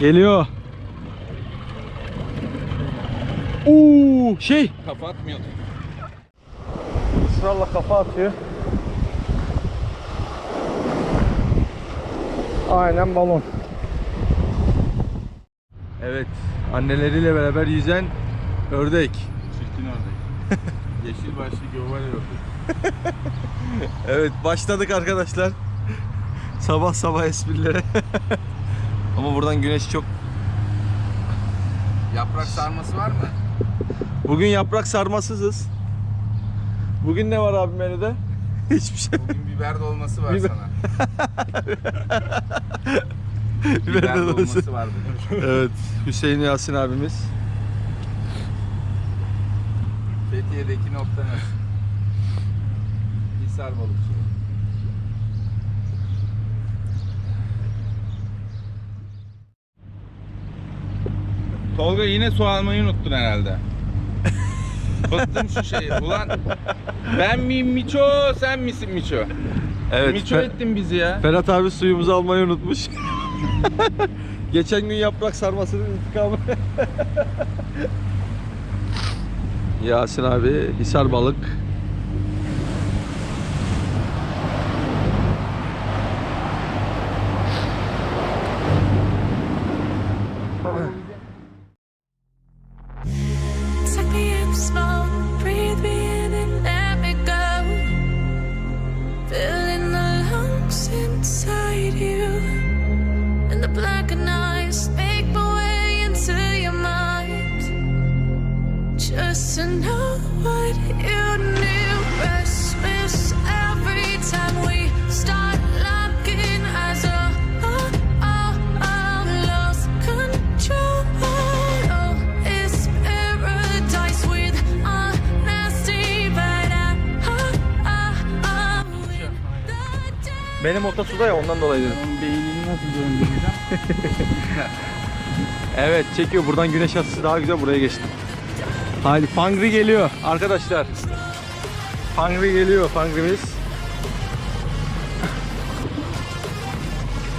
Geliyor. Uuu şey. Kafa atmıyordu. Israrla kafa atıyor. Aynen balon. Evet, anneleriyle beraber yüzen ördek. Çirkin ördek. Yeşil başlı gövel ördek. Evet, başladık arkadaşlar. sabah sabah esprilere. Ama buradan güneş çok. Yaprak sarması var mı? Bugün yaprak sarmasızız. Bugün ne var abi menüde? Hiçbir şey. Bugün biber dolması var Biber- sana. Biber dolması. var bugün. Evet, Hüseyin Yasin abimiz. Fethiye'deki nokta nasıl? Hisar balıkçı. Tolga yine su almayı unuttun herhalde. Bıktım şu şeyi. Ulan ben miyim Miço, sen misin Miço? Evet, Miço Fe- ettin bizi ya. Ferhat abi suyumuzu almayı unutmuş. Geçen gün yaprak sarmasının intikamı. Yasin abi, Hisar balık. Benim orta suda ya ondan dolayı dedim. Beynini nasıl döndüreceğim? Evet çekiyor. Buradan güneş açısı daha güzel. Buraya geçtim. Haydi Fangri geliyor arkadaşlar. Fangri geliyor Fangrimiz.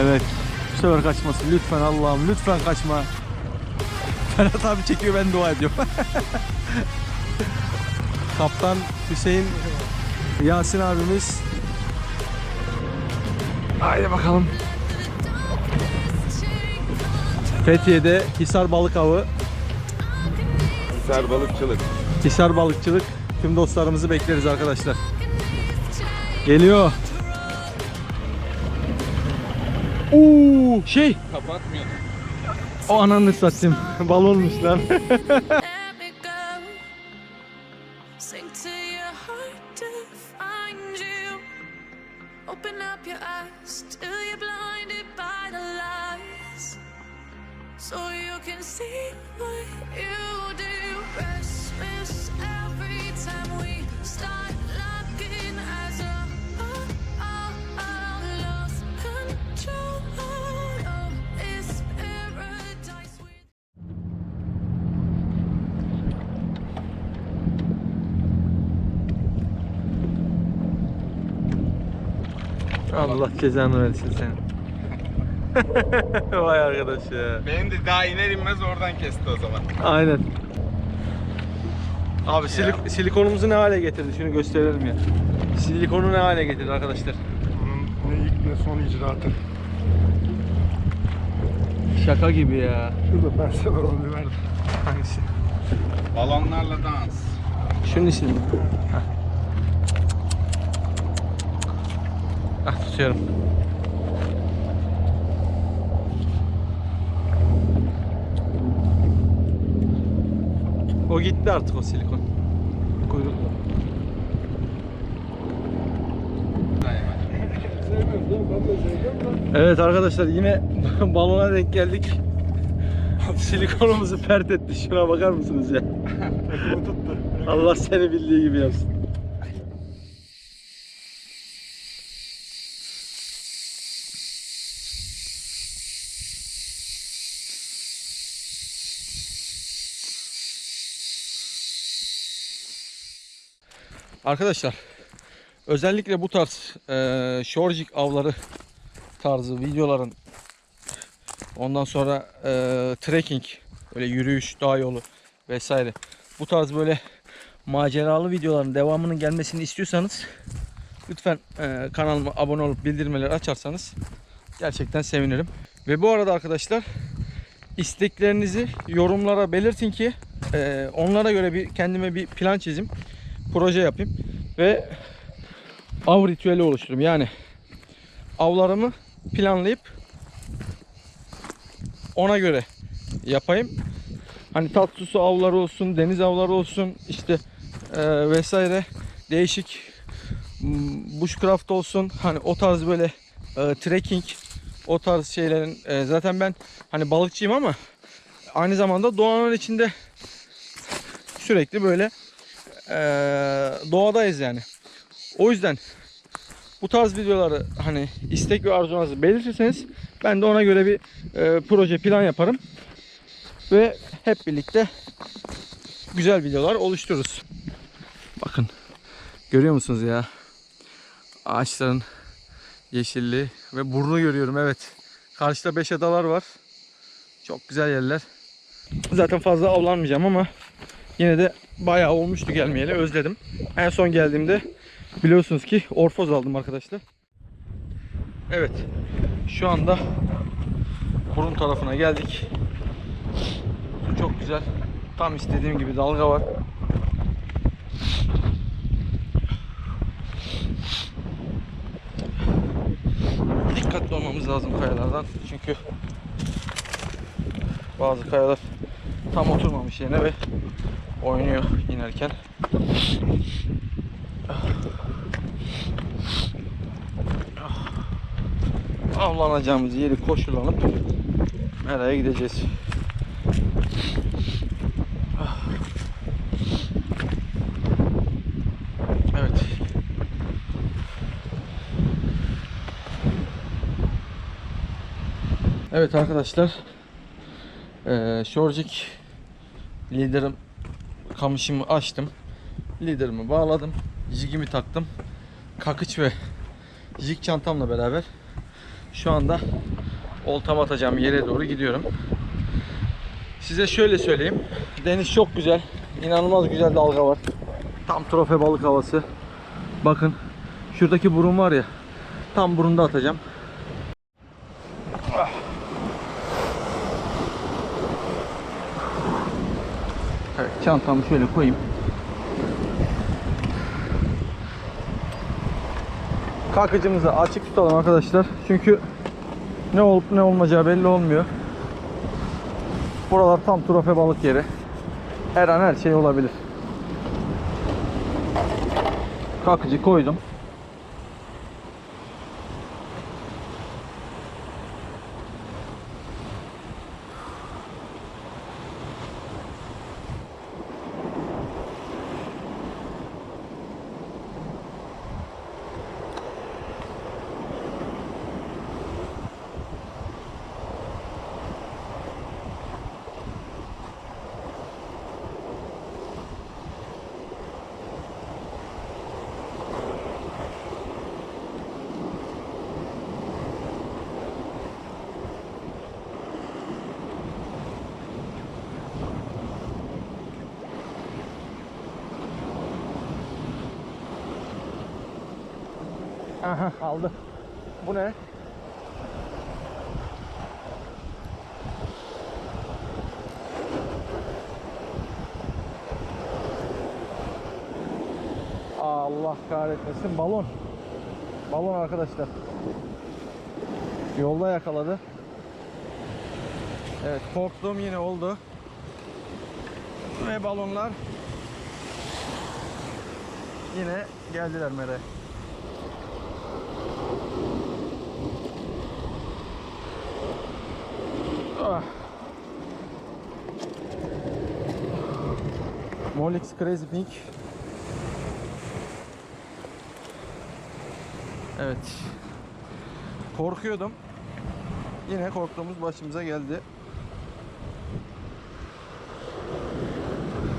Evet. Bu sefer kaçmasın. Lütfen Allah'ım lütfen kaçma. Ferhat abi çekiyor ben dua ediyorum. Kaptan Hüseyin Yasin abimiz. Haydi bakalım. Fethiye'de Hisar Balık Avı, Hisar balıkçılık. Hisar Balıkçılık. Tüm dostlarımızı bekleriz arkadaşlar. Geliyor. Uuu şey Kapatmıyordu. o ananı satayım balonmuş lan. Let me go. Sink to your heart to find you. Open up your eyes till you're blinded by the lies. So you can see what you do. Restless every time we start locking eyes. Lost control. İt's paradise with. Allah cezanı versin senin. Vay arkadaş ya. Benim de daha iner inmez oradan kesti o zaman. Aynen. Abi silik- silikonumuzu ne hale getirdi? Şunu gösterelim ya. Silikonu ne hale getirdi arkadaşlar? Bunun ne ilk ne son icraatı. Şaka gibi ya. Şurada pense var onu verdim. Hangisi? Balonlarla dans. Şunun ismi mi? Hah. Ah tutuyorum. O gitti artık o silikon. Kuyruk. Evet arkadaşlar yine balona denk geldik. Silikonumuzu pert etti. Şuna bakar mısınız ya? Allah seni bildiği gibi yapsın. Arkadaşlar özellikle bu tarz eee şorjik avları tarzı videoların Ondan sonra e, trekking, böyle yürüyüş, dağ yolu vesaire. Bu tarz böyle maceralı videoların devamının gelmesini istiyorsanız lütfen e, kanalıma abone olup bildirimleri açarsanız gerçekten sevinirim. Ve bu arada arkadaşlar isteklerinizi yorumlara belirtin ki e, onlara göre bir kendime bir plan çizim, proje yapayım ve av ritüeli oluştururum. Yani avlarımı planlayıp ona göre yapayım. Hani tatlı su avları olsun, deniz avları olsun, işte e, vesaire değişik m, bushcraft olsun. Hani o tarz böyle e, trekking o tarz şeylerin e, zaten ben hani balıkçıyım ama aynı zamanda doğanın içinde sürekli böyle e, doğadayız yani. O yüzden bu tarz videoları hani istek ve arzularınızı belirtirseniz ben de ona göre bir e, proje plan yaparım ve hep birlikte güzel videolar oluştururuz. Bakın görüyor musunuz ya ağaçların yeşilliği ve burnu görüyorum evet. Karşıda beş adalar var. Çok güzel yerler. Zaten fazla avlanmayacağım ama yine de bayağı olmuştu gelmeyeli özledim. En son geldiğimde biliyorsunuz ki orfoz aldım arkadaşlar. Evet. Şu anda burun tarafına geldik. Su çok güzel. Tam istediğim gibi dalga var. Dikkatli olmamız lazım kayalardan. Çünkü bazı kayalar tam oturmamış yerine ve oynuyor inerken. Avlanacağımız yeri koşulanıp nereye gideceğiz? Evet. Evet arkadaşlar. Eee Şorcik liderim kamışımı açtım. Liderimi bağladım. Jigimi taktım. Kakıç ve jig çantamla beraber şu anda oltam atacağım yere doğru gidiyorum. Size şöyle söyleyeyim. Deniz çok güzel. İnanılmaz güzel dalga var. Tam trofe balık havası. Bakın şuradaki burun var ya. Tam burunda atacağım. Çantamı şöyle koyayım. Kalkıcımızı açık tutalım arkadaşlar. Çünkü ne olup ne olmayacağı belli olmuyor. Buralar tam trofe balık yeri. Her an her şey olabilir. Kalkıcı koydum. Aha aldı. Bu ne? Allah kahretmesin balon. Balon arkadaşlar. Yolda yakaladı. Evet korktuğum yine oldu. Ve balonlar yine geldiler mere. Ah. Molix Crazy Pink. Evet. Korkuyordum. Yine korktuğumuz başımıza geldi.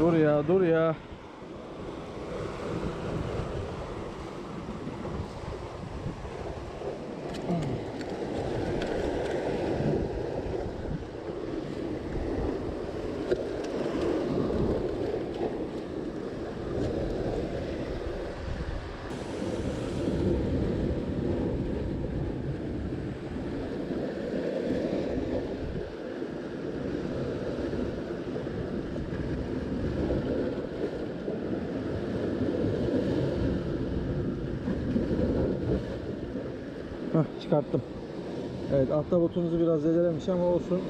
Dur ya, dur ya. Çıkarttım. Evet ahtapotumuzu biraz zedelemiş ama olsun.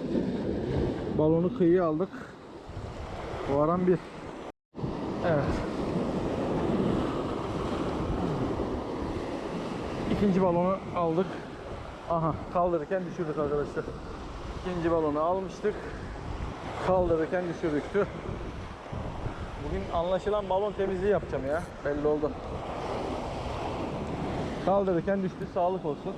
Balonu kıyıya aldık. Varan bir. Evet. İkinci balonu aldık. Aha kaldırırken düşürdük arkadaşlar. İkinci balonu almıştık. Kaldırırken düşürdüktü. Bugün anlaşılan balon temizliği yapacağım ya. Belli oldu. Kaldırırken düştü. Sağlık olsun.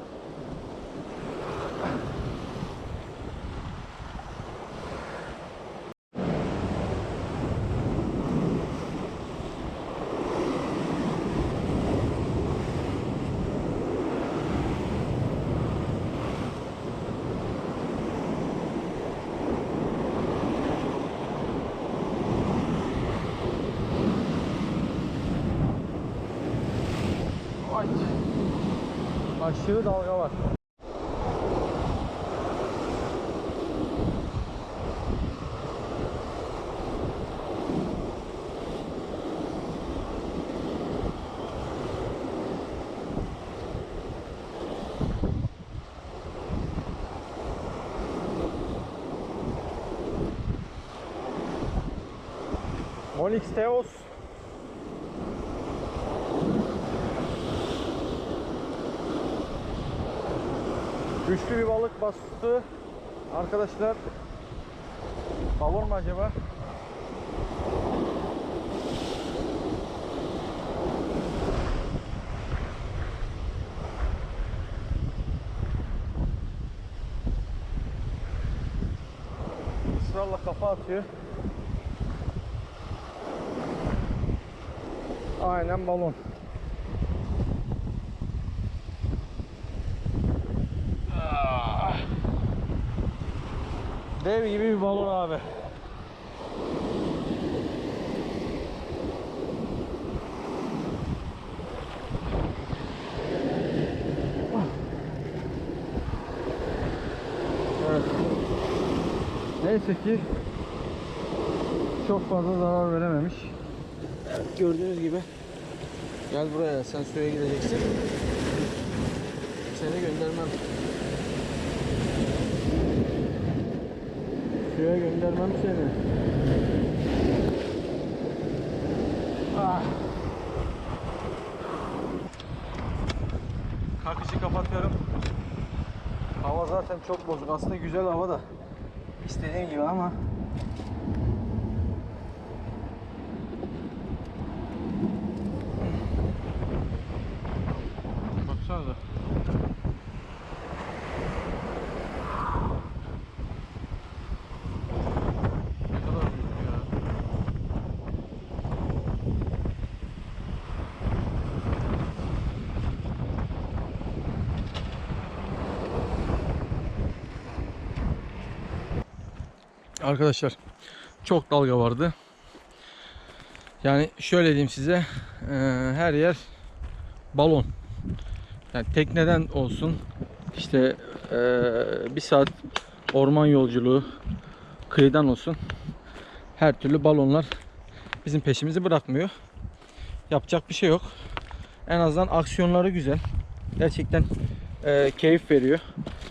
Aşırı dalga var. Monix Teos Güçlü bir balık bastı. Arkadaşlar balon mu acaba? Israrla kafa atıyor. Aynen balon. Dev gibi bir balon abi. Neyse ki çok fazla zarar verememiş. Evet, gördüğünüz gibi gel buraya sen suya gideceksin. Seni göndermem. Suya göndermem seni. Ah. Kalkışı kapatıyorum. Hava zaten çok bozuk. Aslında güzel hava da. İstediğim gibi ama Arkadaşlar çok dalga vardı. Yani şöyle diyeyim size eee, her yer balon. Yani tekneden olsun işte eee, bir saat orman yolculuğu kıyıdan olsun her türlü balonlar bizim peşimizi bırakmıyor. Yapacak bir şey yok. En azından aksiyonları güzel. Gerçekten eee, keyif veriyor.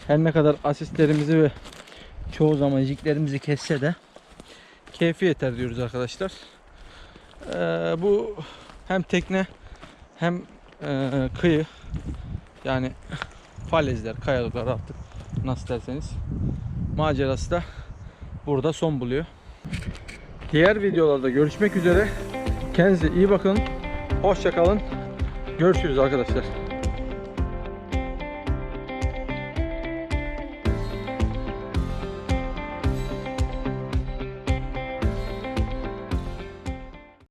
Her ne kadar asistlerimizi ve çoğu zaman jiklerimizi kesse de keyfi yeter diyoruz arkadaşlar. Eee, bu hem tekne hem eee, kıyı yani falezler, kayalıklar artık nasıl derseniz macerası da burada son buluyor. Diğer videolarda görüşmek üzere. Kendinize iyi bakın. Hoşça kalın. Görüşürüz arkadaşlar.